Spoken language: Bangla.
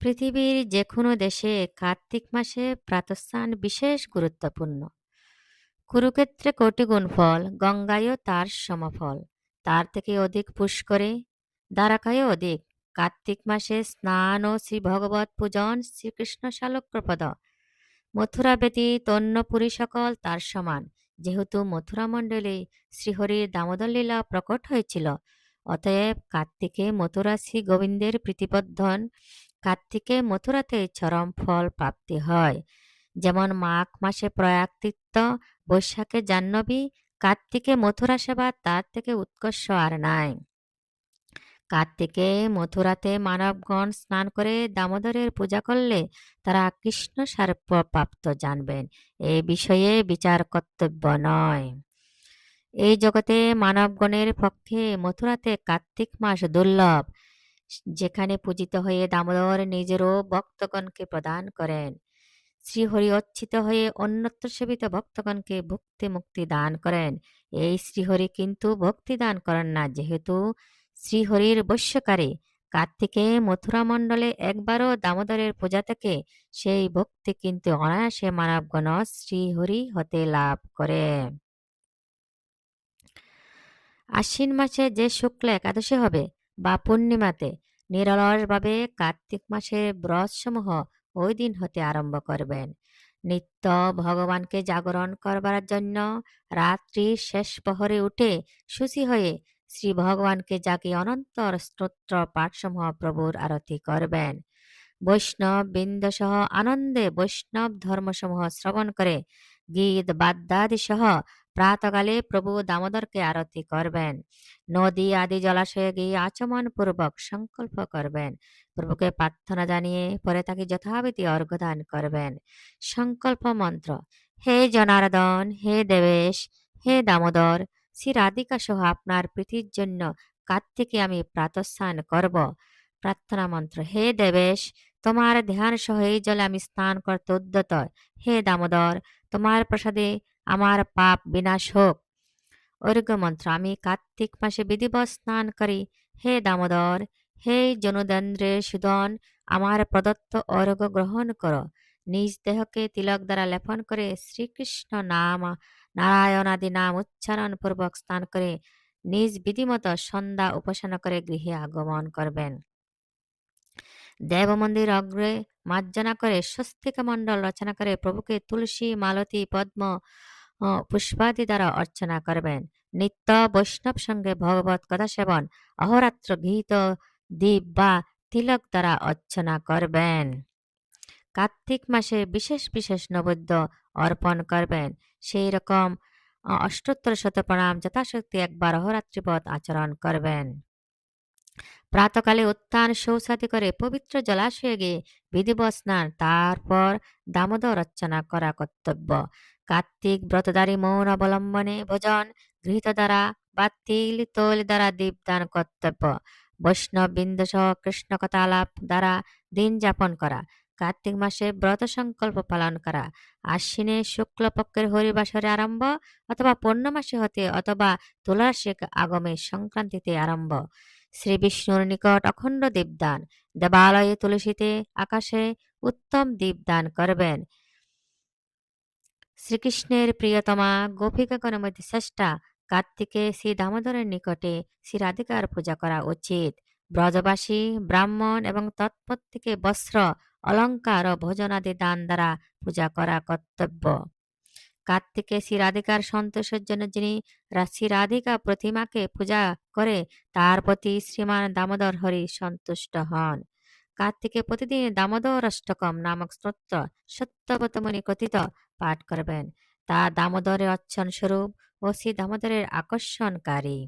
পৃথিবীর যে কোনো দেশে কার্তিক মাসে প্রাতস্থান বিশেষ গুরুত্বপূর্ণ। কুরুক্ষেত্রে কোটিগুণ ফল, গঙ্গায়ও তার সমফল। তার থেকে অধিক পুষ্করে, দ্বারকায়ও অধিক। কার্তিক মাসে স্নান ও শ্রী ভগবত পূজন শ্রীকৃষ্ণ শালক্রপদ মথুরা ব্যতীত অন্য পুরী সকল তার সমান। যেহেতু মথুরা মণ্ডলে শ্রীহরির দামোদর লীলা প্রকট হয়েছিল, অতএব কার্তিকে মথুরা শ্রী গোবিন্দের প্রীতিবদ্ধন কার্তিকে মথুরাতে চরম ফল প্রাপ্তি হয়। যেমন মাঘ মাসে প্রয়াগ তীর্থ বৈশাখে জাহ্নবী কার্তিকে মথুরা সেবা তার থেকে উৎকর্ষ আর নাই। কার্তিকে মথুরাতে মানবগণ স্নান করে দামোদরের পূজা করলে তারা কৃষ্ণ সার্প প্রাপ্ত জানবেন। এ বিষয়ে বিচার কর্তব্য নয়। এই জগতে মানবগণের পক্ষে মথুরাতে কার্তিক মাস দুর্লভ। যেখানে পূজিত হয়ে দামোদর নিজেরও ভক্তগণকে প্রদান করেন। শ্রীহরি অচ্ছিত হয়ে অন্যত্র সেবিত ভক্তগণকে ভক্তি মুক্তি দান করেন। এই শ্রীহরি কিন্তু ভক্তি দান করেন না, যেহেতু শ্রীহরির বৈশ্যকারী। কার্তিকে মথুরা মণ্ডলে একবারও দামোদরের পূজা থেকে সেই ভক্তি কিন্তু অনায়াসে মানবগণ শ্রীহরি হতে লাভ করে। আশ্বিন মাসে যে শুক্ল একাদশী হবে বা পূর্ণিমাতে নিরলসভাবে কার্তিক মাসের ব্রতসমূহ ওই দিন হতে আরম্ভ করবেন। নিত্য ভগবানকে জাগরণ করবার জন্য রাত্রি শেষ প্রহরে উঠে সুচি হয়ে শ্রী ভগবানকে জাগিয়ে অনন্তর স্তোত্র পাঠসমূহ প্রভুর আরতি করবেন। বৈষ্ণব বৃন্দসহ আনন্দে বৈষ্ণব ধর্মসমূহ শ্রবণ করে গীত বাদ্যাদি সহ প্রাতকালে প্রভু দামোদরকে আরতি করবেন। নদী, আদি জলাশয়ে গিয়ে আচমন পূর্বক সংকল্প করবেন। প্রভুকে প্রার্থনা জানিয়ে পরে তাকে যথাবিধি অর্ঘদান করবেন। সংকল্প মন্ত্র, হে জনার্দন, হে দেবেশ, হে দামোদর, শ্রী রাধিকা সহ আপনার প্রীতির জন্য কার্তিকে আমি প্রাতঃস্নান করব। প্রার্থনা মন্ত্র, হে দেবেশ, তোমার ধ্যান সহ এই জলে আমি স্নান করতে উদ্যত। হে দামোদর, তোমার প্রসাদে আমার পাপ বিনাশ হোক অর্ঘ্য মন্ত্র আমি কার্তিক মাসে বিধিবৎ স্নান করি হে দামোদর হে জনুদেন্দ্রের সুদন আমার প্রদত্ত অর্ঘ্য গ্রহণ করো নিজ দেহকে তিলক দ্বারা লেপন করে শ্রীকৃষ্ণ নাম নারায়ণাদি নাম উচ্চারণ পূর্বক স্নান করে নিজ বিধিমত সন্ধ্যা উপাসনা করে গৃহে আগমন করবেন দেব মন্দির অগ্রে মার্জনা করে স্বস্তিকা মণ্ডল রচনা করে প্রভুকে তুলসী মালতী পদ্ম পুষ্পাদি দ্বারা অর্চনা করবেন নিত্য বৈষ্ণব সঙ্গে ভগবত কথা সেবন অহরাত্র গীত দ্বীপ বা তিলক দ্বারা অর্চনা করবেন কার্তিক মাসে বিশেষ বিশেষ নৈবেদ্য অর্পণ করবেন সেই রকম অষ্টোত্তর শত প্রণাম যথাশক্তি একবার অহরাত্রিপথ আচরণ করবেন প্রাতকালে উত্থান শৌচাদি করে পবিত্র জলাশয়ে গিয়ে বিধিবৎ স্নান তারপর দামোদর অর্চনা করা কর্তব্য কার্তিক ব্রতধারী মৌন অবলম্বনে ভোজন গৃহীত দ্বারা বা তিল তৈল দ্বারা দীপদান কর্তব্য। বৈষ্ণব বিন্দু সহ কৃষ্ণ কথা আলাপ দ্বারা দিন যাপন করা। কার্তিক মাসে ব্রত সংকল্প পালন করা। আশ্বিনে শুক্লপক্ষের হরিবাসরে আরম্ভ অথবা পূর্ণমাসে হতে অথবা তুলাসিক আগমে সংক্রান্তিতে আরম্ভ। শ্রী বিষ্ণুর নিকট অখণ্ড দীপদান। দেবালয়ে তুলসীতে আকাশে উত্তম দীপদান করবেন। শ্রীকৃষ্ণের প্রিয়তমা গোপিকাগণের মধ্যে শ্রেষ্ঠা কার্তিকে শ্রী দামোদরের নিকটে শ্রী রাধিকার পূজা করা উচিত। ব্রজবাসী, ব্রাহ্মণ এবং তৎপত্তিকে বস্ত্র, অলঙ্কার ও ভোজনাদি দান দ্বারা পূজা করা কর্তব্য। কার্তিকে শ্রী রাধিকার সন্তোষের জন্য যিনি শ্রী রাধিকা প্রতিমাকে পূজা করে, তার প্রতি শ্রীমান দামোদর হরি সন্তুষ্ট হন। কার্তিকে প্রতিদিন দামোদর অষ্টকম নামক স্তোত্র সত্যবতমণি কথিত পাঠ করবেন তা দামোদরের অচ্ছন স্বরূপ ও শ্রী দামোদরের আকর্ষণকারী